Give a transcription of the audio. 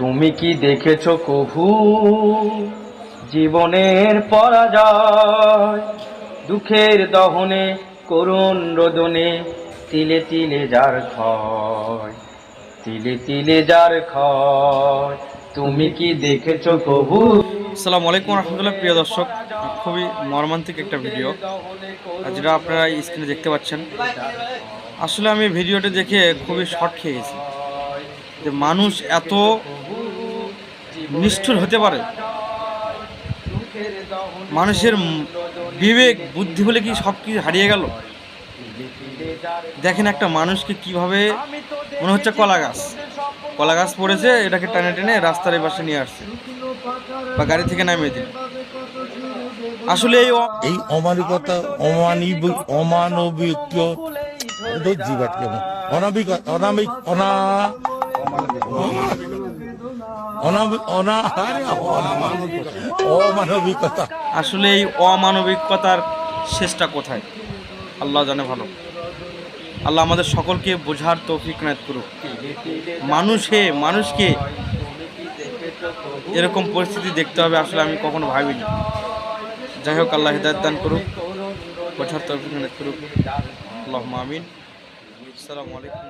তুমি কি দেখেছ কভু? জীবনের পরাজয়, দুঃখের দহনে, করুণ রোদনে, তিলে তিলে যার ক্ষয়, তিলে তিলে যার ক্ষয়। তুমি কি দেখেছ কভু? আসসালামু আলাইকুম রহমতুল্লাহ, প্রিয় দর্শক, খুবই মর্মান্তিক একটা ভিডিও যেটা আপনারা স্ক্রিনে দেখতে পাচ্ছেন। আসলে আমি ভিডিওটা দেখে খুবই শর্ট খেয়ে গেছি। যে মানুষ এত নিষ্ঠুর হতে পারে। মানুষের বিবেক, বুদ্ধি বলে কি সব কিছু হারিয়ে গেল? দেখেন একটা মানুষকে কীভাবে, মনে হচ্ছে কলা গাছ। কলা গাছ পড়েছে, এটাকে টেনে টেনে রাস্তার এই পাশে নিয়ে আসছে। বা গাড়ি থেকে নামিয়ে দিল। আসলে এই এই অমানবিকতা অমানবিক অমানবিক অনাবিক অনামিক অনা অমানবিকতা আসলে এই অমানবিকতার শেষটা কোথায়? আল্লাহ জানে ভালো। আল্লাহ আমাদের সকলকে বোঝার তৌফিক নায়ত করুক। মানুষে মানুষকে এরকম পরিস্থিতি দেখতে হবে আসলে আমি কখনো ভাবিনি। যাই হোক, আল্লাহ হিদায়ত দান করুক, বোঝার তৌফিক নায়ত করুক। আল্লাহ মামিন আসসালামু আলাইকুম